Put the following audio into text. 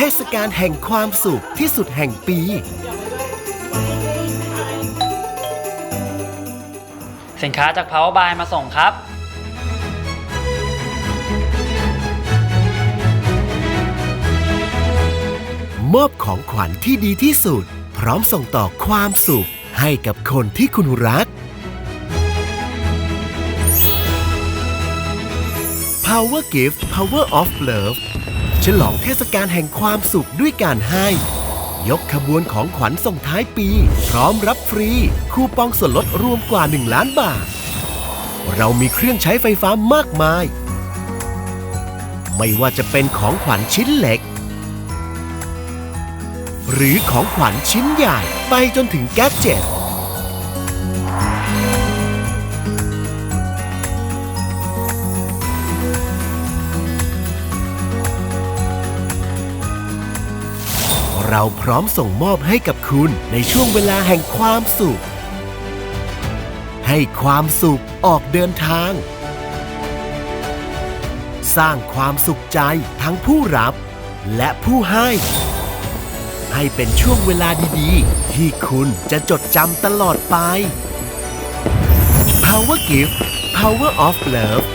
ทศกาลแห่งความสุขที่สุดแห่งปี สินค้าจาก Power Buy มาส่งครับ มอบของขวัญที่ดีที่สุด พร้อมส่งต่อความสุขให้กับคนที่คุณรัก Power Gift Power of Love ฉลองเทศกาลแห่งความสุขด้วยการให้ ยกขบวนของขวัญส่งท้ายปี พร้อมรับฟรี คูปองส่วนลดรวมกว่า 1 ล้านบาท เรามีเครื่องใช้ไฟฟ้ามากมาย ไม่ว่าจะเป็นของขวัญชิ้นเล็ก หรือของขวัญชิ้นใหญ่ไปจนถึงแก๊สเจ็ต เราพร้อมส่งมอบให้กับคุณในช่วงเวลาแห่งความสุข ให้ความสุขออกเดินทาง สร้างความสุขใจทั้งผู้รับและผู้ให้ ให้เป็นช่วงเวลาดีๆ ที่คุณจะจดจำตลอดไป Power Gift Power of Love